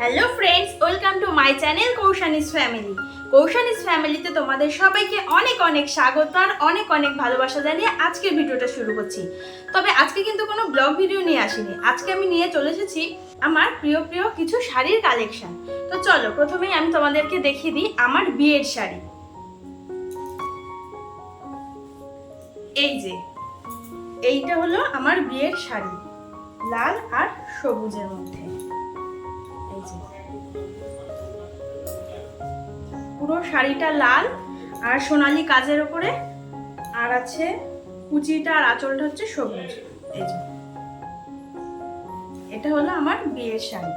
Hello friends welcome to my channel Koushani's family Koushani's ফ্যামিলিতে তোমাদের সবাইকে অনেক অনেক স্বাগত আর অনেক অনেক ভালোবাসা জানিয়ে আজকের ভিডিওটা শুরু করছি। তবে আজকে কিন্তু কোনো ব্লগ ভিডিও নিয়ে আসিনি। আজকে আমি নিয়ে চলে এসেছি আমার প্রিয় প্রিয় কিছু শাড়ির কালেকশন তো চলো, প্রথমেই আমি তোমাদেরকে দেখিয়ে দিই আমার বিয়ের শাড়ি। এই যে, এইটা হলো আমার বিয়ের শাড়ি, লাল আর সবুজের মধ্যে। পুরো শাড়িটা লাল আর সোনালি কাজের ওপরে। আর আছে কুচিটা আর আঁচলটা হচ্ছে সবুজ। এই যে। এটা হলো আমার বিয়ের শাড়ি।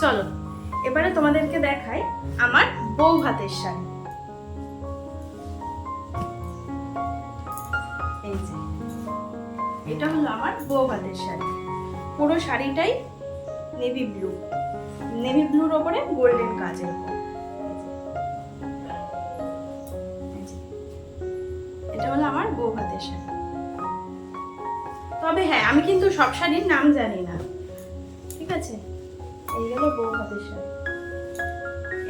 চলো, এবারে তোমাদেরকে দেখাই আমার বউ হাতের শাড়ি। এই যে। এটা হলো আমার বউ হাতের শাড়ি। পুরো শাড়িটাই নেভি ব্লু নেভি ব্লুর ওপরে গোল্ডেন কাজের যে। এটা হলো আমার বউ হাতের শাড়ি। তবে হ্যাঁ আমি কিন্তু সব শাড়ির নাম জানি না। ঠিক আছে? এই গেল বউ হাতের শাড়ি।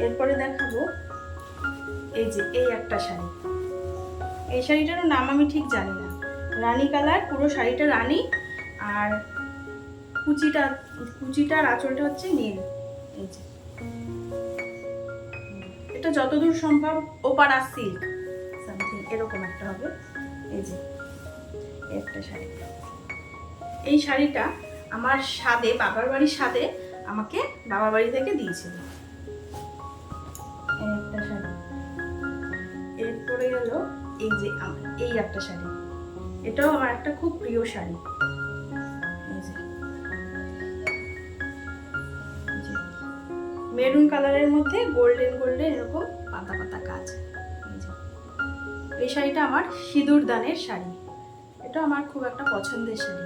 এরপরে দেখাবো এই যে, এই একটা শাড়ি। এই শাড়িটারও নাম আমি ঠিক জানি না। রানী কালার, পুরো শাড়িটা রানী আর কুচিটা, কুচিটার আঁচলটা হচ্ছে নীল। এই যে। এটা যতদূর সম্ভব ওপারা সিল্ক। সামথিং এরকম একটা হবে। এই যে। একটা শাড়ি। এই শাড়িটা আমার স্বাদে, বাবার বাড়ির স্বাদে আমাকে বাবার বাড়ি থেকে দিয়েছিল। একটা শাড়ি। এরপরে গেল এই যে এই একটা শাড়ি। এটাও আমার একটা খুব প্রিয় শাড়ি। মেরুন কালারের মধ্যে গোল্ডেন গোল্ডেন এরকম পাতা পাতা কাজ এই শাড়িটা আমার সিঁদুর দানের শাড়ি। এটা আমার খুব একটা পছন্দের শাড়ি।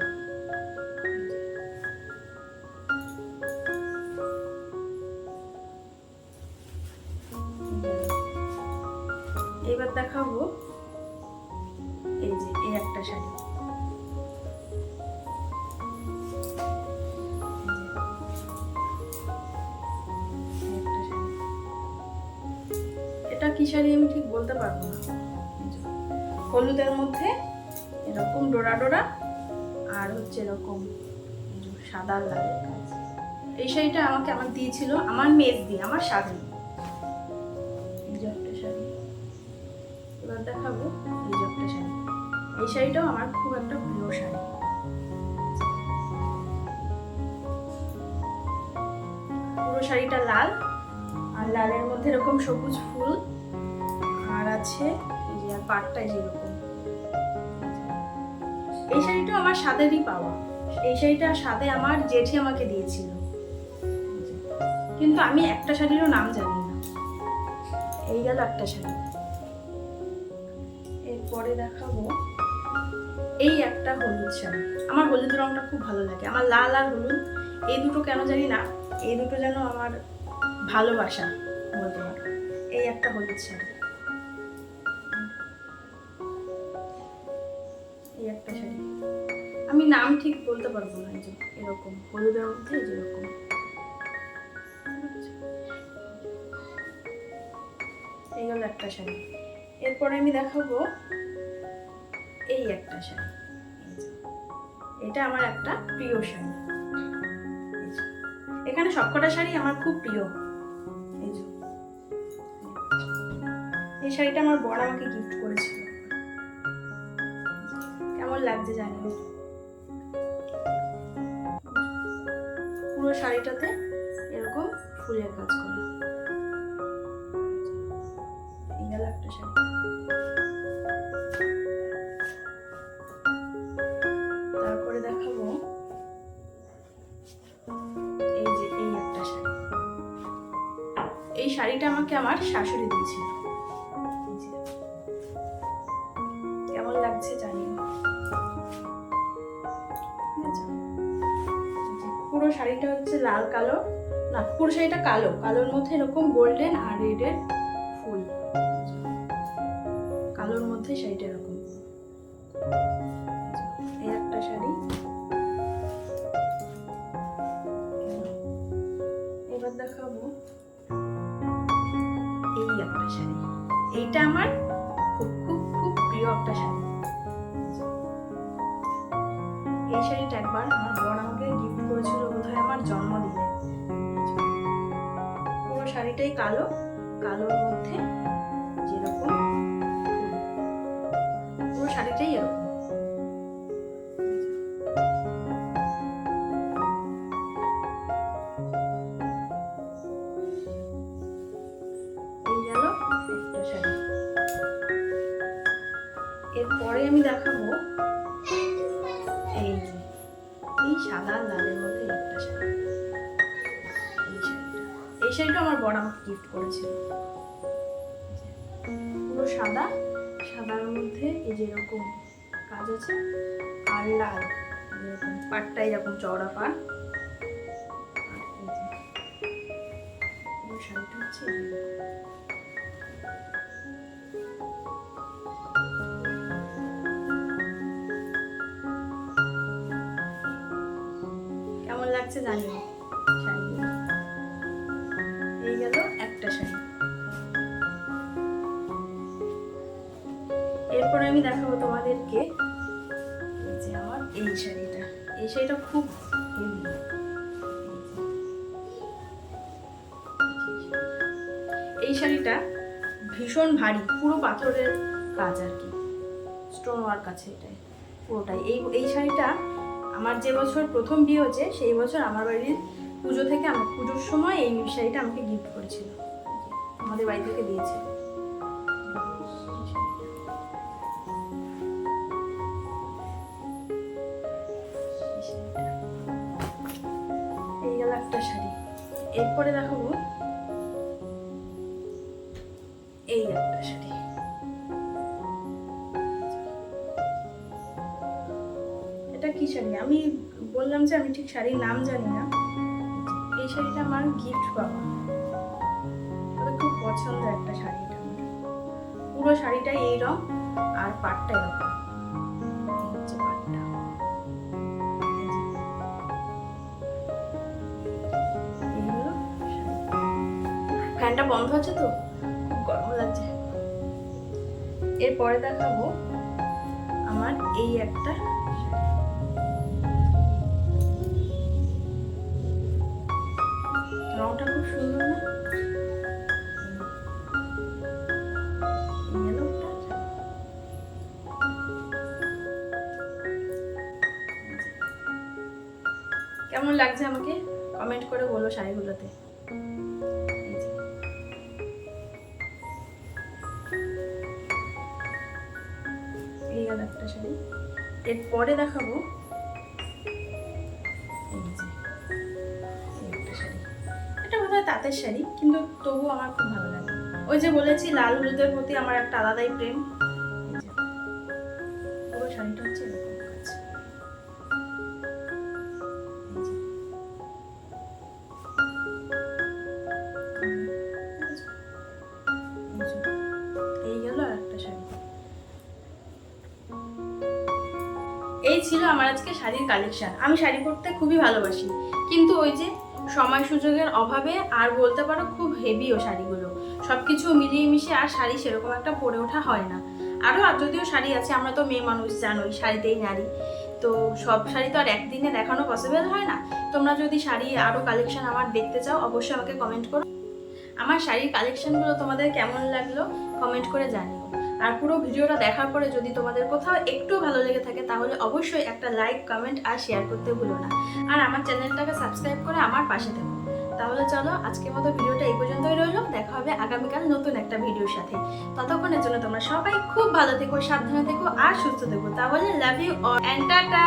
এবার দেখাবো এই যে, এই একটা শাড়ি। কি শাড়ি আমি ঠিক বলতে পারব না। হলুদের মধ্যে এরকম ডোরা ডোরা আর হচ্ছে এরকম সাদা কাজ। এই শাড়িটা আমাকে আমার দিয়েছিল আমার মেজ দিয়ে আমার যে একটা শাড়ি। এবার দেখাবো এই যে একটা শাড়ি। এই শাড়িটাও আমার খুব একটা প্রিয় শাড়ি। পুরো শাড়িটা লাল আর লালের মধ্যে এরকম সবুজ ফুল। আছে, এই যে পাটটা যেরকম। এই শাড়িটা আমার স্বাদেরই পাওয়া। এই শাড়িটা স্বাদে আমার জেঠি আমাকে দিয়েছিল। কিন্তু আমি একটা শাড়িরও নাম জানি না। এই গেল একটা শাড়ি। এরপরে দেখাবো। এই একটা হলুদ শাড়ি। আমার হলুদ রংটা খুব ভালো লাগে। আমার লাল আর হলুদ, এই দুটো কেন জানি না, এই দুটো যেন আমার ভালোবাসা বলতে পারো। এই একটা হলুদ শাড়ি। নাম ঠিক বলতে পারব না যে এরকম। হলুদের মধ্যে এই যে এরকম। এই হলো একটা শাড়ি। আমি দেখাবো এই একটা শাড়ি। এটা আমার একটা প্রিয় শাড়ি। এখানে সবকটা শাড়ি আমার খুব প্রিয়। এই যে। এই শাড়িটা আমার বর আমাকে গিফট করেছিল। কেমন লাগছে জানি। না। পুরো শাড়িটাতে এরকম ফুলের কাজ করা। তারপরে দেখাবো এই যে এই একটা শাড়ি। এই শাড়িটা আমাকে আমার শাশুড়ি দিয়েছিল। পুরো শাড়িটা হচ্ছে লাল কালো। না, পুরো শাড়িটা কালো। কালোর মধ্যে এরকম গোল্ডেন আর রেডের ফুল। কালোর মধ্যে শাড়িটা এরকম। এই শাড়ি। এবার দেখাবো। এই একটা শাড়ি। এইটা আমার শাড়িটাই কালো, কালোর মধ্যে যেরকম পুরো শাড়িটাই এরকম। এরপরে আমি দেখাবো এই এই সাদা লালের মধ্যে একটা শাড়ি। এই শাড়িটা আমার বড় আমাকে গিফট করেছিল পুরো সাদা, সাদার মধ্যে এই যে এরকম কাজ আছে, আর লাল, এরকম পাটটা এরকম চওড়া পাট। শাড়িটা কেমন লাগছে জানি আমি দেখাবো তোমাদেরকে। এই যে আমার এই শাড়িটা। এই শাড়িটা খুব এই শাড়িটা ভীষণ ভারী, পুরো পাথরের কাজ আর কি। স্টোন ওয়ার্ক আছে এটাই, পুরোটাই। এই এই শাড়িটা আমার যে বছর প্রথম বিয়ে হয়েছে, সেই বছর আমার বাড়ির পুজো থেকে আমার পুজোর সময় এই শাড়িটা আমাকে গিফট করেছিল। আমাদের বাড়ি থেকে দিয়েছিল। এরপরে দেখাবো এই একটা শাড়ি। এটা কি শাড়ি? আমি বললাম যে আমি ঠিক শাড়ির নাম জানি না। এই শাড়িটা আমার গিফট পাওয়া তবে খুব পছন্দের একটা শাড়ি এটা আমার। পুরো শাড়িটা এই রং আর পাটটা এরকম। ফ্যানটা বন্ধ আছে তো? গরম লাগছে। এরপরে দেখাবো আমার এই একটা। রংটা খুব সুন্দর না। কেমন লাগছে আমাকে? কমেন্ট করে বলো শাড়িগুলোতে। শাড়ি এরপরে দেখাবো এটা বোধ হয় তাঁতের শাড়ি, কিন্তু তবু আমার খুব ভালো লাগে। ওই যে বলেছি, লাল হলুদের প্রতি আমার একটা আলাদাই প্রেম। এই ছিল আমার আজকে শাড়ির কালেকশন আমি শাড়ি পরতে খুবই ভালোবাসি। কিন্তু ওই যে সময় সুযোগের অভাবে আর বলতে পারো খুব হেভিও শাড়িগুলো। সব কিছু মিলিয়ে মিশে আর শাড়ি সেরকম একটা পরে ওঠা হয় না। আরও আর যদিও শাড়ি আছে, আমরা তো মেয়ে মানুষ, জানোই, শাড়িতেই নারী। তো সব শাড়ি তো আর একদিনে দেখানো পসিবল হয় না। তোমরা যদি শাড়ি আরও কালেকশন আমার দেখতে চাও, অবশ্যই আমাকে কমেন্ট করো। আমার শাড়ির কালেকশনগুলো তোমাদের কেমন লাগল কমেন্ট করে জানিও। আর পুরো ভিডিওটা দেখার পরে যদি তোমাদের কোথাও একটু ভালো লেগে থাকে, তাহলে অবশ্যই একটা লাইক কমেন্ট আর শেয়ার করতে ভুলো না। আর আমার চ্যানেলটাকে সাবস্ক্রাইব করে আমার পাশে থাকো। তাহলে চলো, আজকের মতো ভিডিওটা এই পর্যন্তই রইল। দেখা হবে আগামীকাল নতুন একটা ভিডিওর সাথে। ততক্ষণের জন্য তোমরা সবাই খুব ভালো থেকো, সাবধানে থেকো আর সুস্থ থেকো। তাহলে love you all and tata!